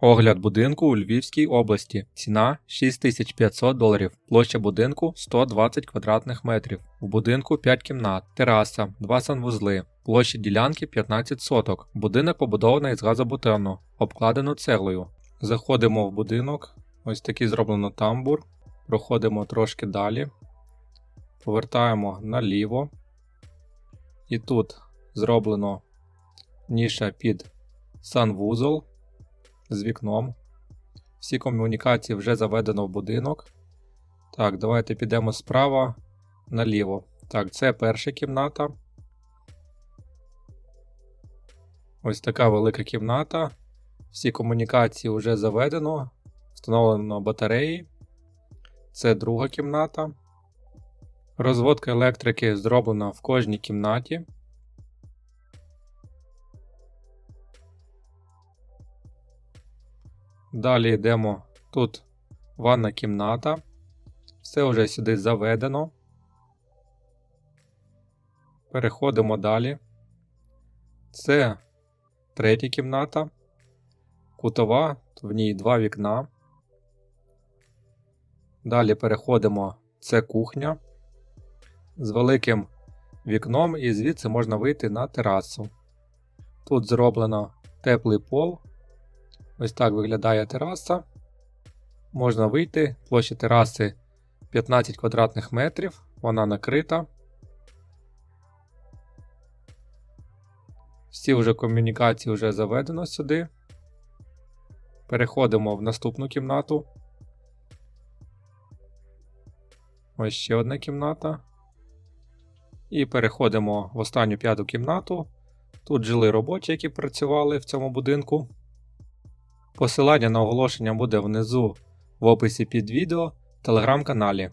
Огляд будинку у Львівській області. Ціна 6500 доларів. Площа будинку 120 квадратних метрів. У будинку 5 кімнат, тераса, 2 санвузли. Площа ділянки 15 соток. Будинок побудований з газобетону, обкладено цеглою. Заходимо в будинок. Ось такий зроблено тамбур. Проходимо трошки далі. Повертаємо наліво. І тут зроблено ніша під санвузол з вікном. Всі комунікації вже заведено в будинок. Так, давайте підемо справа наліво. Так, це перша кімната. Ось така велика кімната. Всі комунікації вже заведено. Встановлено батареї. Це друга кімната. Розводка електрики зроблена в кожній кімнаті. Далі йдемо тут ванна кімната. Все вже сюди заведено. Переходимо далі. Це третя кімната. Кутова, в ній два вікна. Далі переходимо. Це кухня з великим вікном, і звідси можна вийти на терасу. Тут зроблено теплий пол. Ось так виглядає тераса. Можна вийти. Площа тераси 15 квадратних метрів. Вона накрита. Всі вже комунікації вже заведено сюди. Переходимо в наступну кімнату. Ось ще одна кімната. І переходимо в останню п'яту кімнату. Тут жили робочі, які працювали в цьому будинку. Посилання на оголошення буде внизу в описі під відео телеграм-каналі.